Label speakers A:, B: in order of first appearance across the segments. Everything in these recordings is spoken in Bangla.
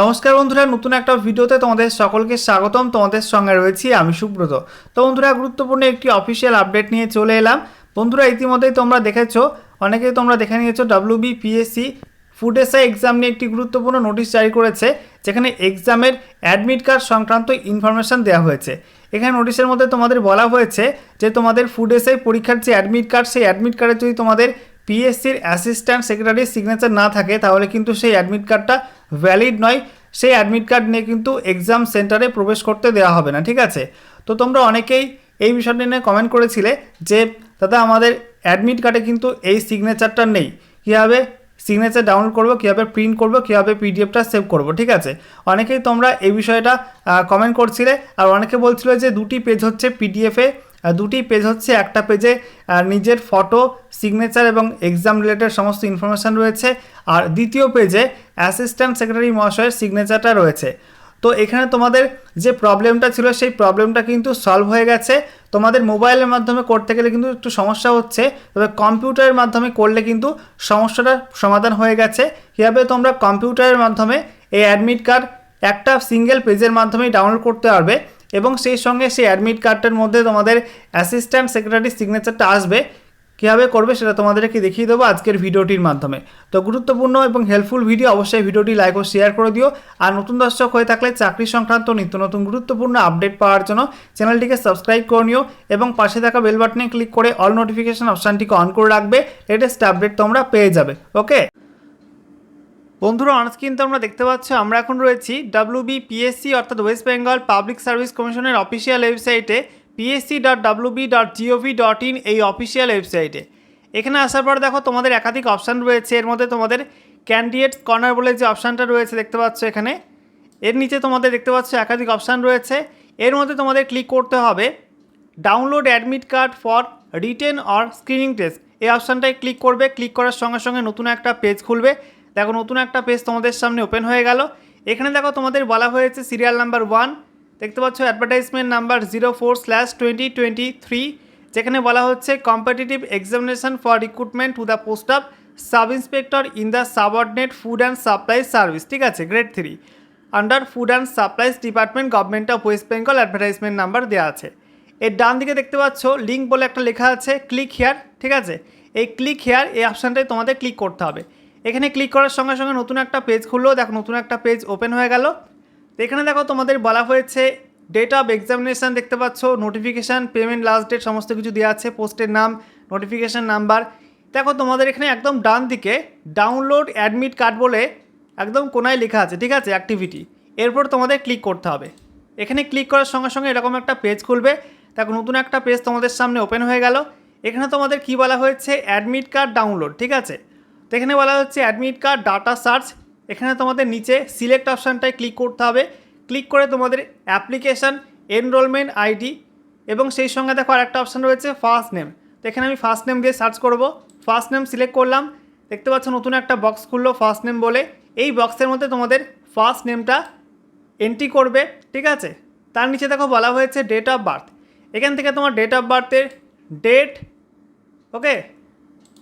A: নমস্কার বন্ধুরা, নতুন একটা ভিডিওতে তোমাদের সকলকে স্বাগতম। তোমাদের সঙ্গে রয়েছি আমি সুব্রত। তো বন্ধুরা, গুরুত্বপূর্ণ একটি অফিসিয়াল আপডেট নিয়ে চলে এলাম। বন্ধুরা, ইতিমধ্যেই তোমরা দেখেছ, অনেকেই তোমরা দেখে নিয়েছো পিএসসি ফুড এসআই এক্সাম নিয়ে একটি গুরুত্বপূর্ণ নোটিশ জারি করেছে, যেখানে এক্সামের অ্যাডমিট কার্ড সংক্রান্ত ইনফরমেশান দেওয়া হয়েছে। এখানে নোটিশের মধ্যে তোমাদের বলা হয়েছে যে, তোমাদের ফুড এসআই পরীক্ষার যে অ্যাডমিট কার্ড সেই অ্যাডমিট কার্ডে যদি তোমাদের পিএসসির অ্যাসিস্ট্যান্ট সেক্রেটারির সিগনেচার না থাকে, তাহলে কিন্তু সেই অ্যাডমিট কার্ডটা ভ্যালিড নয়, সেই অ্যাডমিট কার্ড নিয়ে কিন্তু এক্সাম সেন্টারে প্রবেশ করতে দেওয়া হবে না, ঠিক আছে? তো তোমরা অনেকেই এই বিষয়টি নিয়ে কমেন্ট করেছিলে যে, দাদা, আমাদের অ্যাডমিট কার্ডে কিন্তু এই সিগনেচারটা নেই। কীভাবে সিগনেচার ডাউনলোড করব, কীভাবে প্রিন্ট করব, কীভাবে পিডিএফটা সেভ করব? ঠিক আছে? অনেকেই তোমরা এই বিষয়টা কমেন্ট করছিলে, আর অনেকে বলছিল যে, দুটি পেজ হচ্ছে পিডিএফে দুটি পেজ হচ্ছে, একটা পেজে নিজের ফটো সিগনেচার এবং এক্সাম রিলেটেড সমস্ত ইনফরমেশান রয়েছে। আর দ্বিতীয় পেজে অ্যাসিস্ট্যান্ট সেক্রেটারি মহাশয়ের সিগনেচারটা রয়েছে। তো এখানে তোমাদের যে প্রবলেমটা ছিল, সেই প্রবলেমটা কিন্তু সলভ হয়ে গেছে। তোমাদের মোবাইলের মাধ্যমে করতে গেলে কিন্তু একটু সমস্যা হচ্ছে। তবে কম্পিউটারের মাধ্যমে করলে কিন্তু সমস্যাটা সমাধান হয়ে গেছে। কীভাবে তোমরা কম্পিউটারের মাধ্যমে এই অ্যাডমিট কার্ড একটা সিঙ্গেল পেজের মাধ্যমেই ডাউনলোড করতে পারবে? এবং সেই সঙ্গে সেই অ্যাডমিট কার্ডটার মধ্যে তোমাদের অ্যাসিস্ট্যান্ট সেক্রেটারি সিগনেচারটা আসবে। কীভাবে করবে সেটা তোমাদেরকে দেখিয়ে দেবো আজকের ভিডিওটির মাধ্যমে। তো গুরুত্বপূর্ণ এবং হেল্পফুল ভিডিও অবশ্যই ভিডিওটি লাইক ও শেয়ার করে দিও। আর নতুন দর্শক হয়ে থাকলে চাকরি সংক্রান্ত নিত্য নতুন গুরুত্বপূর্ণ আপডেট পাওয়ার জন্য চ্যানেলটিকে সাবস্ক্রাইব করে নিও এবং পাশে থাকা বেল বাটনে ক্লিক করে অল নোটিফিকেশান অপশানটিকে অন করে রাখবে। লেটেস্ট আপডেট তোমরা পেয়ে যাবে। ওকে বন্ধুরা অনস্ক্রিন তোমরা দেখতে পাচ্ছ, আমরা এখন রয়েছি ডাব্লিউবি পিএসসি অর্থাৎ ওয়েস্ট বেঙ্গল পাবলিক সার্ভিস কমিশনের অফিসিয়াল ওয়েবসাইটে PSC dot WB dot GOV dot in এই অফিসিয়াল ওয়েবসাইটে এখানে আসার পর দেখো, তোমাদের একাধিক অপশান রয়েছে। এর মধ্যে তোমাদের ক্যান্ডিডেট কর্নার বলে যে অপশানটা রয়েছে দেখতে পাচ্ছ এখানে। এর নিচে তোমাদের দেখতে পাচ্ছ একাধিক অপশান রয়েছে। এর মধ্যে তোমাদের ক্লিক করতে হবে download admit card for written or screening test এই অপশানটায় ক্লিক করবে। ক্লিক করার সঙ্গে সঙ্গে নতুন একটা পেজ খুলবে। দেখো, নতুন একটা পেজ তোমাদের সামনে ওপেন হয়ে গেল। এখানে দেখো, তোমাদের বলা হয়েছে সিরিয়াল নাম্বার ওয়ান দেখতে পাচ্ছ advertisement number zero four slash twenty twenty three যেখানে বলা হচ্ছে competitive examination for recruitment to the post of sub inspector in the subordinate food and supplies service ঠিক আছে? Grade three under food and supplies department government of West Bengal advertisement number দেওয়া আছে। এর ডান দিকে দেখতে পাচ্ছ লিঙ্ক বলে একটা লেখা আছে ক্লিক হেয়ার ঠিক আছে? এই ক্লিক হেয়ার এই অপশানটায় তোমাদের ক্লিক করতে হবে। এখানে ক্লিক করার সঙ্গে সঙ্গে নতুন একটা পেজ খুললো। দেখো, নতুন একটা পেজ ওপেন হয়ে গেল। তো এখানে দেখো, তোমাদের বলা হয়েছে ডেট অফ এক্সামিনেশান দেখতে পাচ্ছ নোটিফিকেশান পেমেন্ট লাস্ট ডেট সমস্ত কিছু দেওয়া আছে পোস্টের নাম নোটিফিকেশান নাম্বার দেখো, তোমাদের এখানে একদম ডান দিকে ডাউনলোড অ্যাডমিট কার্ড বলে একদম কোনায় লেখা আছে, ঠিক আছে অ্যাক্টিভিটি এরপর তোমাদের ক্লিক করতে হবে। এখানে ক্লিক করার সঙ্গে সঙ্গে এরকম একটা পেজ খুলবে। দেখো, নতুন একটা পেজ তোমাদের সামনে ওপেন হয়ে গেল। এখানে তোমাদের কি বলা হয়েছে? অ্যাডমিট কার্ড ডাউনলোড ঠিক আছে? এখানে বলা হচ্ছে অ্যাডমিট কার্ড ডাটা সার্চ এখানে তোমাদের নিচে সিলেক্ট অপশানটায় ক্লিক করতে হবে। ক্লিক করে তোমাদের অ্যাপ্লিকেশান এনরোলমেন্ট আইডি এবং সেই সঙ্গে দেখো আর একটা অপশান রয়েছে ফার্স্ট নেম তো এখানে আমি ফার্স্ট নেম দিয়ে সার্চ করব। ফার্স্ট নেম সিলেক্ট করলাম। দেখতে পাচ্ছ নতুন একটা বক্স খুললো ফার্স্ট নেম বলে। এই বক্সের মধ্যে তোমাদের ফার্স্ট নেমটা এন্ট্রি করবে, ঠিক আছে? তার নিচে দেখো বলা হয়েছে ডেট অফ বার্থ এখান থেকে তোমার ডেট অফ বার্থের ডেট ওকে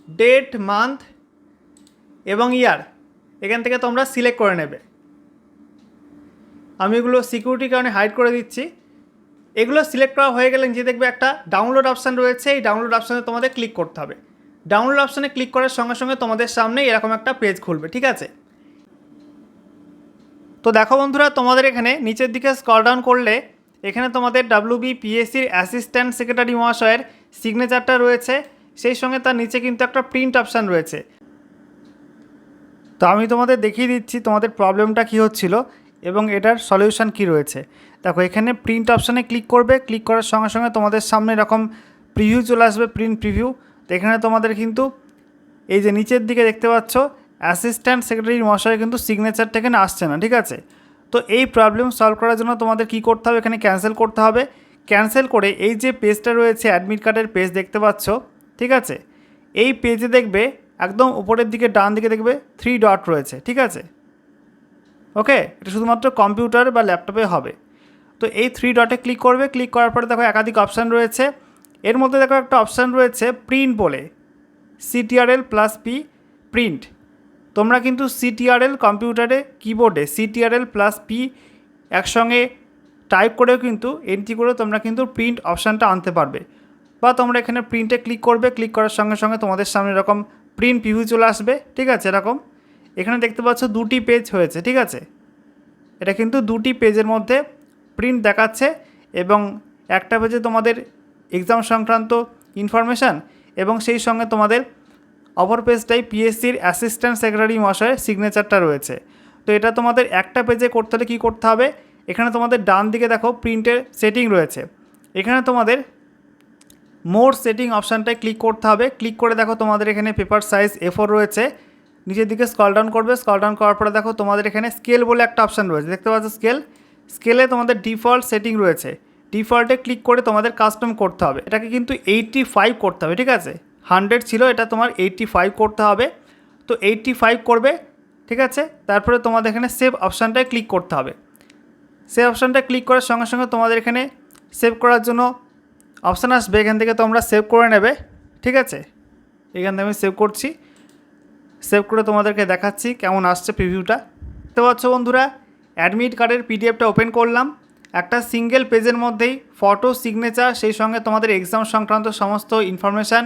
A: ডেট মান্থ এবং ইয়ার, এখান থেকে তোমরা সিলেক্ট করে নেবে। আমি এগুলো সিকিউরিটির কারণে হাইড করে দিচ্ছি। এগুলো সিলেক্ট করা হয়ে গেলে নিচে দেখবে একটা ডাউনলোড অপশান রয়েছে, এই ডাউনলোড অপশানে তোমাদের ক্লিক করতে হবে। ডাউনলোড অপশানে ক্লিক করার সঙ্গে সঙ্গে তোমাদের সামনে এরকম একটা পেজ খুলবে, ঠিক আছে? তো দেখো বন্ধুরা, তোমাদের এখানে নিচের দিকে স্কল ডাউন করলে এখানে তোমাদের ডাব্লিউবি পিএসসির অ্যাসিস্ট্যান্ট সেক্রেটারি মহাশয়ের সিগনেচারটা রয়েছে। সেই সঙ্গে তার নিচে কিন্তু একটা প্রিন্ট অপশান রয়েছে। তো আমি তোমাদের দেখিয়ে দিচ্ছি তোমাদের প্রবলেমটা কী হচ্ছিল এবং এটার সলিউশন কী রয়েছে। দেখো, এখানে প্রিন্ট অপশানে ক্লিক করবে ক্লিক করার সঙ্গে সঙ্গে তোমাদের সামনে এরকম প্রিভিউ চলে আসবে প্রিন্ট প্রিভিউ তো এখানে তোমাদের কিন্তু এই যে নিচের দিকে দেখতে পাচ্ছ অ্যাসিস্ট্যান্ট সেক্রেটারি মশাই কিন্তু সিগনেচারটা এখানে আসছে না, ঠিক আছে? তো এই প্রবলেম সলভ করার জন্য তোমাদের কি করতে হবে? এখানে ক্যান্সেল করতে হবে। ক্যান্সেল করে এই যে পেজটা রয়েছে অ্যাডমিট কার্ডের পেজ দেখতে পাচ্ছ, ঠিক আছে? এই পেজে দেখবে একদম উপরের দিকে ডান দিকে দেখবে থ্রি ডট রয়েছে, ঠিক আছে? ওকে এটা শুধুমাত্র কম্পিউটার বা ল্যাপটপে হবে। তো এই থ্রি ডটে ক্লিক করবে ক্লিক করার পরে দেখো একাধিক অপশান রয়েছে। এর মধ্যে দেখো একটা অপশান রয়েছে প্রিন্ট বলে সিটিআরএল প্লাস পি প্রিন্ট তোমরা কিন্তু সিটিআরএল কম্পিউটারে কিবোর্ডে C T R L plus P একসঙ্গে টাইপ করেও কিন্তু এন্ট্রি করে তোমরা কিন্তু প্রিন্ট অপশানটা আনতে পারবে। বা তোমরা এখানে প্রিন্টে ক্লিক করবে ক্লিক করার সঙ্গে সঙ্গে তোমাদের সামনে এরকম প্রিন্ট প্রিভিউ চলে আসবে, ঠিক আছে, এরকম। এখানে দেখতে পাচ্ছ দুটি পেজ হয়েছে, ঠিক আছে? এটা কিন্তু দুটি পেজের মধ্যে প্রিন্ট দেখাচ্ছে এবং একটা পেজে তোমাদের এক্সাম সংক্রান্ত ইনফরমেশান এবং সেই সঙ্গে তোমাদের অপর পেজটাই পিএসসির অ্যাসিস্ট্যান্ট সেক্রেটারি মশাইয়ের সিগনেচারটা রয়েছে। তো এটা তোমাদের একটা পেজে করতে হলে কী করতে হবে? এখানে তোমাদের ডান দিকে দেখো প্রিন্টের সেটিং রয়েছে। এখানে তোমাদের মোর সেটিং অপশানটায় ক্লিক করতে হবে। ক্লিক করে দেখো তোমাদের এখানে পেপার সাইজ এফোর রয়েছে। নিচের দিকে স্কল ডাউন করবে। স্কল ডাউন করার পরে দেখো তোমাদের এখানে স্কেল বলে একটা অপশান রয়েছে। দেখতে পাচ্ছ স্কেল? স্কেলে তোমাদের ডিফল্ট সেটিং রয়েছে। ডিফল্টে ক্লিক করে তোমাদের কাস্টম করতে হবে। এটাকে কিন্তু এইটটি ফাইভ করতে হবে, ঠিক আছে? হান্ড্রেড ছিল, এটা তোমার এইটটি ফাইভ করতে হবে। তো এইটটি ফাইভ করবে, ঠিক আছে? তারপরে তোমাদের এখানে সেভ অপশানটায় ক্লিক করতে হবে। সেভ অপশানটা ক্লিক করার সঙ্গে সঙ্গে তোমাদের এখানে সেভ করার জন্য অপশান আসবে, এখান থেকে তোমরা সেভ করে নেবে, ঠিক আছে? এখান থেকে আমি সেভ করছি। সেভ করে তোমাদেরকে দেখাচ্ছি কেমন আসছে প্রিভিউটা দেখতে পাচ্ছ বন্ধুরা অ্যাডমিট কার্ডের পিডিএফটা ওপেন করলাম। একটা সিঙ্গেল পেজের মধ্যেই ফটো সিগনেচার সেই সঙ্গে তোমাদের এক্সাম সংক্রান্ত সমস্ত ইনফরমেশান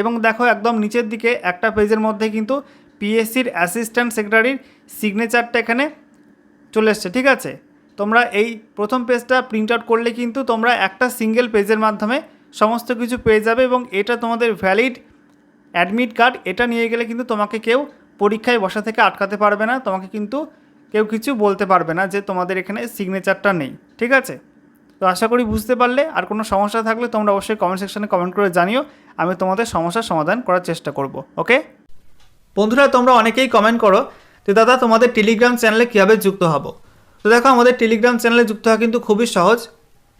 A: এবং দেখো একদম নিচের দিকে একটা পেজের মধ্যে কিন্তু পিএসসির অ্যাসিস্ট্যান্ট সেক্রেটারির সিগনেচারটা এখানে চলে এসছে, ঠিক আছে? তোমরা এই প্রথম পেজটা প্রিন্ট আউট করলে কিন্তু তোমরা একটা সিঙ্গেল পেজের মাধ্যমে সমস্ত কিছু পেয়ে যাবে এবং এটা তোমাদের ভ্যালিড অ্যাডমিট কার্ড এটা নিয়ে গেলে কিন্তু তোমাকে কেউ পরীক্ষায় বসা থেকে আটকাতে পারবে না। তোমাকে কিন্তু কেউ কিছু বলতে পারবে না যে তোমাদের এখানে সিগনেচারটা নেই। ঠিক আছে? তো আশা করি বুঝতে পারলে। আর কোনো সমস্যা থাকলে তোমরা অবশ্যই কমেন্ট সেকশানে কমেন্ট করে জানিও। আমি তোমাদের সমস্যার সমাধান করার চেষ্টা করব। ওকে বন্ধুরা, তোমরা অনেকেই কমেন্ট করো যে, দাদা, তোমাদের টেলিগ্রাম চ্যানেলে কীভাবে যুক্ত হব? তো দেখো, আমাদের টেলিগ্রাম চ্যানেলে যুক্ত হওয়া কিন্তু খুবই সহজ।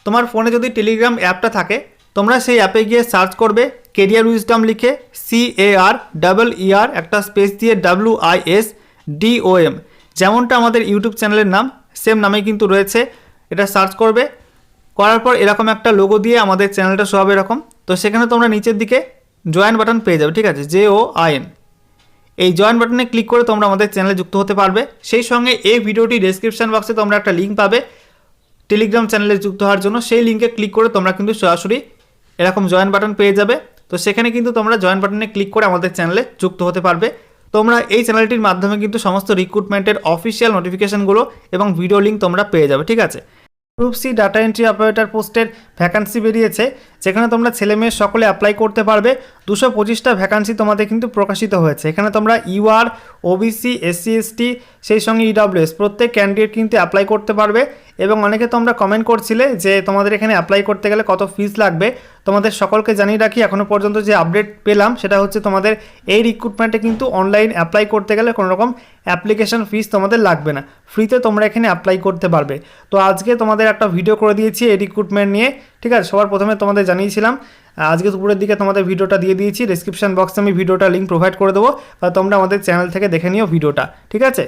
A: তোমার ফোনে যদি টেলিগ্রাম অ্যাপটা থাকে, তোমরা সেই অ্যাপে গিয়ে সার্চ করবে কেরিয়ার উইজডম লিখে C A R double E R একটা স্পেস দিয়ে W I S D O M যেমনটা আমাদের ইউটিউব চ্যানেলের নাম সেম নামে কিন্তু রয়েছে। এটা সার্চ করবে, করার পর এরকম একটা লোগো দিয়ে আমাদের চ্যানেলটা হবে এরকম। তো সেখানে তোমরা নিচের দিকে জয়েন বাটন পেয়ে যাবে, ঠিক আছে? জে ও আই এন এই জয়েন বাটনে ক্লিক করে তোমরা আমাদের চ্যানেলে যুক্ত হতে পারবে। সেই সঙ্গে এই ভিডিওটি ডেসক্রিপশন বক্সে তোমরা একটা লিঙ্ক পাবে। টেলিগ্রাম চ্যানেলে যুক্ত হওয়ার জন্য সেই লিঙ্কে ক্লিক করে তোমরা কিন্তু সরাসরি এরকম জয়েন বাটন পেয়ে যাবে। তো সেখানে কিন্তু তোমরা জয়েন বাটনে ক্লিক করে আমাদের চ্যানেলে যুক্ত হতে পারবে। তোমরা এই চ্যানেলটির মাধ্যমে কিন্তু সমস্ত রিক্রুটমেন্টের অফিসিয়াল নোটিফিকেশনগুলো এবং ভিডিও লিঙ্ক তোমরা পেয়ে যাবে, ঠিক আছে? Group C data entry operator পোস্টের ভ্যাকান্সি বেরিয়েছে, যেখানে তোমরা ছেলে মেয়ে সকলে অ্যাপ্লাই করতে পারবে। দুশো পঁচিশটা ভ্যাকান্সি তোমাদের কিন্তু প্রকাশিত হয়েছে। এখানে তোমরা ইউআর ওবিসি এসসি এসটি সেই সঙ্গে ইডব্লিউএস প্রত্যেক ক্যান্ডিডেট কিন্তু অ্যাপ্লাই করতে পারবে। এবং অনেকে তোমরা কমেন্ট করছিলে যে তোমাদের এখানে অ্যাপ্লাই করতে গেলে কত ফিস লাগবে। তোমাদের সকলকে জানিয়ে রাখি এখনও পর্যন্ত যে আপডেট পেলাম, সেটা হচ্ছে তোমাদের এই রিক্রুটমেন্টে কিন্তু অনলাইন অ্যাপ্লাই করতে গেলে কোনো রকম অ্যাপ্লিকেশন ফিস তোমাদের লাগবে না। ফ্রিতে তোমরা এখানে অ্যাপ্লাই করতে পারবে। তো আজকে তোমাদের একটা ভিডিও করে দিয়েছি এই রিক্রুটমেন্ট নিয়ে, ঠিক আছে? সবার প্রথমে তোমাদের জানিয়েছিলাম, আজকে দুপুরের দিকে তোমাদের ভিডিওটা দিয়ে দিয়েছি। ডিসক্রিপশান বক্সে আমি ভিডিওটা লিঙ্ক প্রোভাইড করে দেবো বা তোমরা আমাদের চ্যানেল থেকে দেখে নিও ভিডিওটা ঠিক আছে?